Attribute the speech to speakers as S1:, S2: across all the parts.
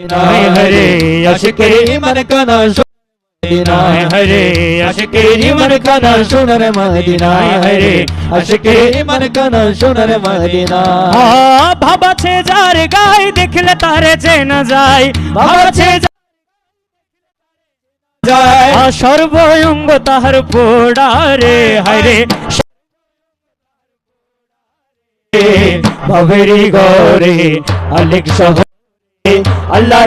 S1: মদিনায় হরে আশিকের ইমান কানা মদিনায় হরে আশিকের ইমান কানা সোনার মদিনায় হরে আশিকের ইমান কানা সোনার মদিনায়।
S2: আ, ভাবাছে যার গায়ে দেখলে তারে চেনা যায়। ভাবাছে যার
S1: যায়।
S2: সর্বঙ্গ তাহার পোড়ারে হায়রে।
S1: ভবেরি গরে আলেক শহরে আল্লাহ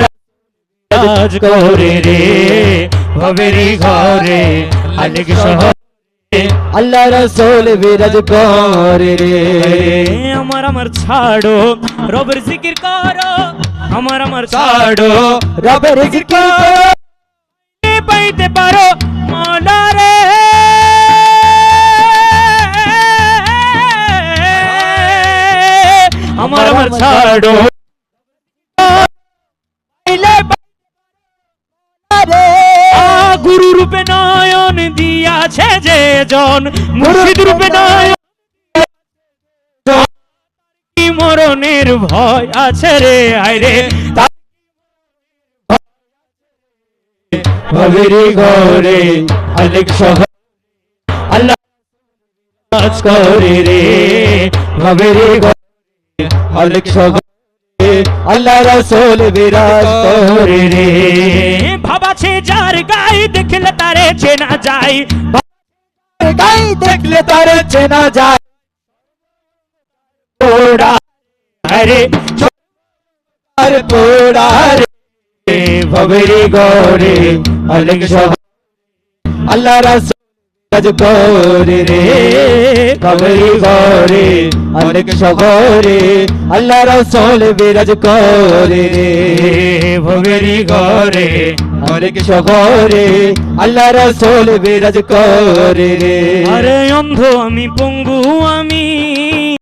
S1: রাজ করে রে ভবেরি ঘরে আলেক শহরে। আল্লাহ রসুল বিরাজ করে রে।
S2: আমার আমার ছাড়ো রবের জিকির করো আমার আমার ছাড়ো।
S1: রবের জিকির
S2: এ পাইতে পারো মনারে আমার আমার ছাড়ো। গুরু রূপে নয়ন দিয়াছে যে জন মুর্শিদ রূপে নয়ন মরণের ভয় আছে রে
S1: ভবেরি আলেক শহরে আল্লাহ করে রে। ভবেরি ঘরে আলেক শহরে আল্লাহ রসুল বিরাজ করে রে।
S2: ভাবাছে যার গায়ে দেখলে তারে চেনা যায়
S1: গাই দেখলে তার চেনা যায় পোড়া
S2: আরে
S1: আর পোড়া রে ভবেরি গরে আলেক শহর আল্লাহ রাসূল করে রে কবরি গৌরে অনেক সগরে আল্লাহ রসল বিরাজ করে রে। ভগরি গৌরে অনেক সগরে আল্লাহ রসল বিরাজ করে রে।
S2: আরে অন্ধ আমি পঙ্গু আমি